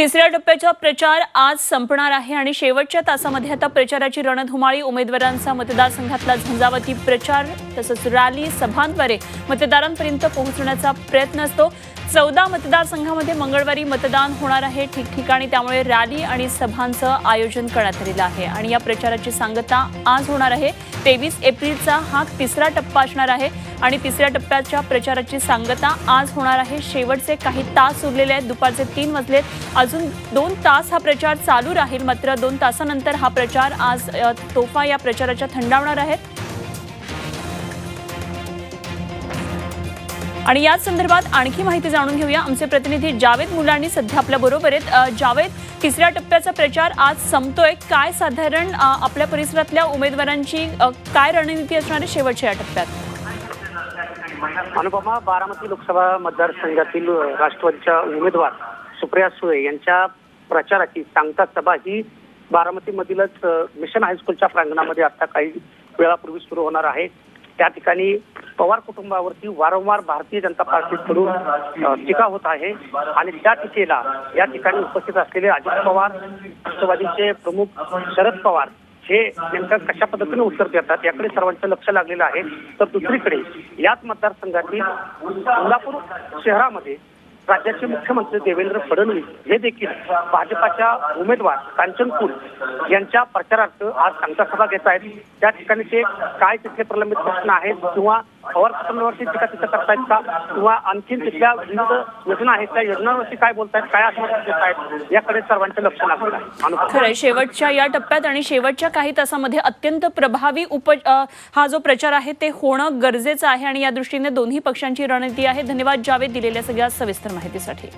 तिसऱ्या टप्प्याचा प्रचार आज संपणार आहे आणि शेवटच्या तासामध्ये आता प्रचाराची रणधुमाळी उमेदवारांचा मतदारसंघातला झंझावती प्रचार तसंच रॅली सभांद्वारे मतदारांपर्यंत पोहोचण्याचा प्रयत्न असतो. चौदा मतदारसंघामध्ये मंगळवारी मतदान होणार आहे ठिकठिकाणी. त्यामुळे रॅली आणि सभांचं आयोजन करण्यात आलेलं आहे आणि या प्रचाराची सांगता आज होणार आहे. तेवीस एप्रिलचा हा तिसरा टप्पा असणार आहे आणि तिसऱ्या टप्प्याच्या प्रचाराची सांगता आज होणार आहे. शेवटचे काही तास उरलेले आहेत. दुपारचे तीन वाजलेत. अजून दोन तास हा प्रचार चालू राहील. मात्र दोन तासानंतर हा प्रचार आज तोफा या प्रचाराच्या थंडावणार आहेत आणि याच संदर्भात आणखी माहिती जाणून घेऊया. आमचे प्रतिनिधी जावेद मुलांनी सध्या आपल्या बरोबर आहेत. जावेद तिसऱ्या टप्प्याचा प्रचार आज संपतोय. काय साधारण आपल्या परिसरातल्या उमेदवारांची काय रणनीती असणार आहे शेवटच्या या टप्प्यात? अनुपमा बारामती लोकसभा मतदारसंघातील राष्ट्रवादीच्या उमेदवार सुप्रिया सुळे यांच्या प्रचाराची सांगता सभा ही बारामतीमधीलच मिशन हायस्कूलच्या प्रांगणामध्ये आता काही वेळापूर्वी सुरू होणार आहे. त्या ठिकाणी पवार कुटुंबावरती वारंवार भारतीय जनता पार्टीकडून टीका होत आहे. आणि त्या टीकेला या ठिकाणी उपस्थित असलेले अजित पवार राष्ट्रवादीचे प्रमुख शरद पवार हे नेमकं कशा पद्धतीने उत्तर देतात याकडे सर्वांचं लक्ष लागलेलं आहे. तर दुसरीकडे याच मतदारसंघातील कोल्हापूर शहरामध्ये राज्याचे मुख्यमंत्री देवेंद्र फडणवीस हे देखील भाजपाच्या उमेदवार कांचन कुल यांच्या प्रचारार्थ आज सांगता सभा घेत आहेत. त्या ठिकाणी ते काय तिथले प्रलंबित प्रश्न आहेत किंवा पवार कुटुंबावरती टीका तिथं करतायत का? किंवा आणखीन तिथल्या विविध योजना आहेत त्या योजनांवरती काय बोलतायत? काय आश्वासन देत आहेत याकडे सर्वांचं लक्ष लागलं आहे. शेवटच्या या टप्प्यात आणि शेवटच्या काही तासामध्ये अत्यंत प्रभावी उप हा जो प्रचार आहे ते होणं गरजेचं आहे आणि या दृष्टीने दोन्ही पक्षांची रणनीती आहे. धन्यवाद जावेद दिलेल्या सगळ्या सविस्तर माहितीसाठी.